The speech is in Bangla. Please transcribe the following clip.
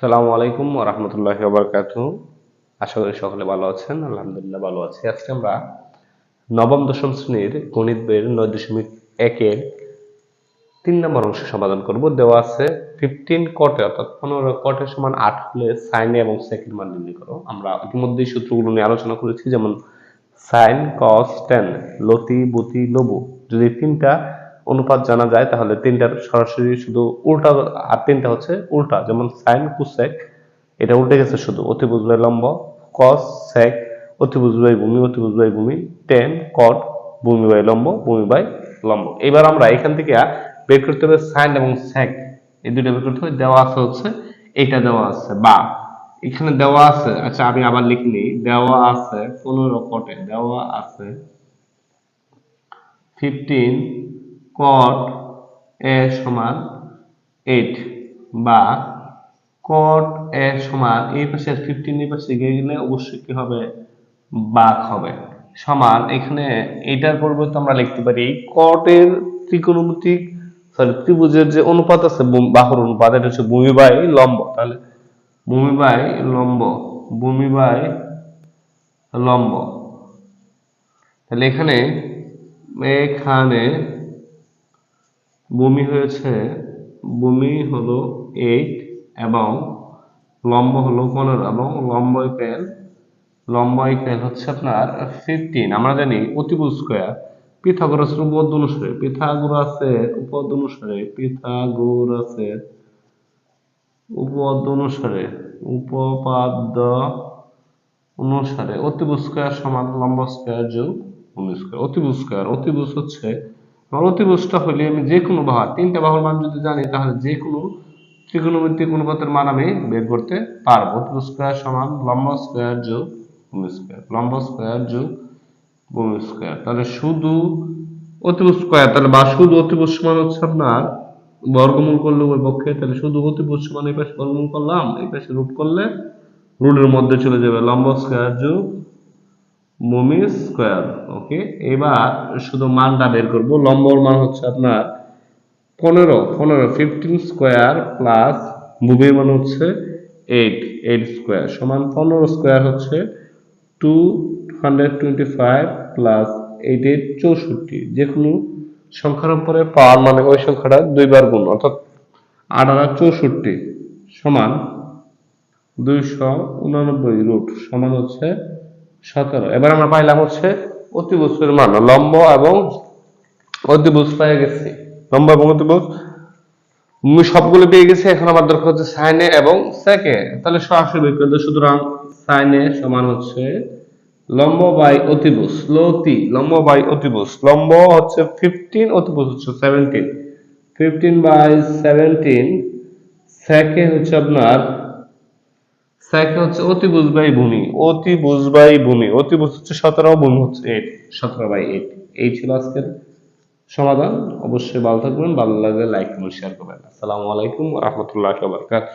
সালামু আলাইকুম রহমতুল্লাহ বারকাত আশা করি সকলে ভালো আছেন, আলহামদুলিল্লাহ ভালো আছি। আজকে আমরা নবম, দশম শ্রেণির গণিত বইয়ের নয় দশমিক একের তিন নম্বর অংশ সমাধান করব। দেওয়া আছে ফিফটিন কটে অর্থাৎ পনেরো কটের সমান আট হলে সাইনে এবং সেকেন্ড মান নির্ণয় করো। আমরা ইতিমধ্যেই সূত্রগুলো নিয়ে আলোচনা করেছি, যেমন সাইন কস টেন লতি, বতি, লবু। যদি তিনটা অনুপাত জানা যায়, তাহলে তিনটার সরাসরি শুধু উল্টা আর তিনটা হচ্ছে উল্টা, যেমন সাইন কুসেক এটা উল্টে গেছে শুধু, অতিভুজ বাই লম্ব কস সেক অতিভুজ বাই ভূমি, অতিভুজ বাই ভূমি টেন কট ভূমি বাই লম্ব, ভূমি বাই লম্ব। এবার আমরা এখান থেকে বের করতে হবে সাইন এবং সেক এই দুটো বের করতে হবে, দেওয়া আছে হচ্ছে এটা দেওয়া আছে, বা এখানে দেওয়া আছে আচ্ছা আমি আবার লিখে নিই দেওয়া আছে পনেরো কটে দেওয়া আছে ফিফটিন কট এ সমান এইট বা কট এ সমান এই পাশে ফিফটিন এই পাশে গেলে অবশ্যই কি হবে? বাঘ হবে। সমান এখানে এটার পরিবর্তে আমরা লিখতে পারি কটের ত্রিকোণমিতিক সরি ত্রিভুজের যে অনুপাত আছে বাহুর অনুপাত, এটা হচ্ছে ভূমি বাই লম্ব। তাহলে ভূমি বাই লম্ব, ভূমি বাই লম্ব। তাহলে এখানে এখানে ভূমি হয়েছে, ভূমি হলো এইট এবং লম্ব হলো পনেরো এবং লম্ব ইকুয়াল লম্ব ইকুয়াল হচ্ছে আপনার ফিফটিন আমরা জানি অতিভুজ স্কোয়ার পিথাগোরাসের উপপাদ্য অনুসারে, পিথাগোরাসের উপপাদ্য অনুসারে, পিথাগোরাসের উপপাদ্য অনুসারে উপপাদ্য অনুসারে অতিভুজ স্কোয়ার সমান লম্ব স্কোয়ার যোগ ভূমি স্কোয়ার অতিভুজ স্কোয়ার অতিভুজ হচ্ছে অতিভুজটা হলে আমি যে কোনো বাহু তিনটা বাহুর মান যদি জানি, তাহলে যে কোনো ত্রিকোণমিতিক অনুপাতের মান আমি বের করতে পারব। অতিভুজ স্কোয়ার সমান লম্ব স্কোয়ার যোগ ভূমি স্কোয়ার। লম্ব স্কোয়ার যোগ ভূমি স্কোয়ার। তাহলে শুধু অতিভুজ স্কোয়ার, তাহলে বা শুধু অতিভুজ সমান হচ্ছে আপনার বর্গমূল করলে ওই পক্ষে, তাহলে শুধু অতিভুজ সমান এই পাশে বর্গমূল করলাম, এই পাশে রুট করলে রুটের মধ্যে চলে যাবে লম্ব স্কোয়ার যোগ ভূমি স্কোয়ার ওকে এবার শুধু মানটা বের করব, লম্বর মান হচ্ছে আপনার পনেরো পনেরো ফিফটিন স্কোয়ার প্লাস ভূমির মান হচ্ছে এইট এইট স্কোয়ার সমান পনেরো স্কোয়ার হচ্ছে two hundred twenty five plus eight eight চৌষট্টি। যে কোনো সংখ্যার উপরে পাওয়ার মানে ওই সংখ্যাটা দুইবার গুণ, অর্থাৎ আট আট চৌষট্টি সমান দুইশো উনানব্বই রুট সমান হচ্ছে সতেরো। এবার আমরা পাইলাম হচ্ছে অতিভুজের মান, লম্ব এবং অতিভুজ পেয়ে গেছি। লম্ব এবং অতিভুজ আমি সবগুলো পেয়ে গেছি, এখন আমার দরকার হচ্ছে সাইনে এবং সেকে তাহলে সরাসরি বের করে দেব। সুতরাং সাইনে সমান হচ্ছে লম্ব বাই অতিভুজ, লতি, লম্ব বাই অতিভুজ। লম্ব হচ্ছে ফিফটিন অতিভুজ হচ্ছে সেভেন্টিন ফিফটিন বাই সেভেন্টিন সেকে হচ্ছে আপনার সাইকে হচ্ছে অতি বুঝবাই ভূমি। অতি বুঝবাই ভূমি। অতি হচ্ছে সতেরো ভূমি হচ্ছে এইট সতেরো বাই এইট এই ছিল আজকের সমাধান। অবশ্যই ভালো থাকবেন। ভালো লাগলে লাইক করুন শেয়ার করবেন। আসসালামু আলাইকুম রহমতুল্লাহ বারকাত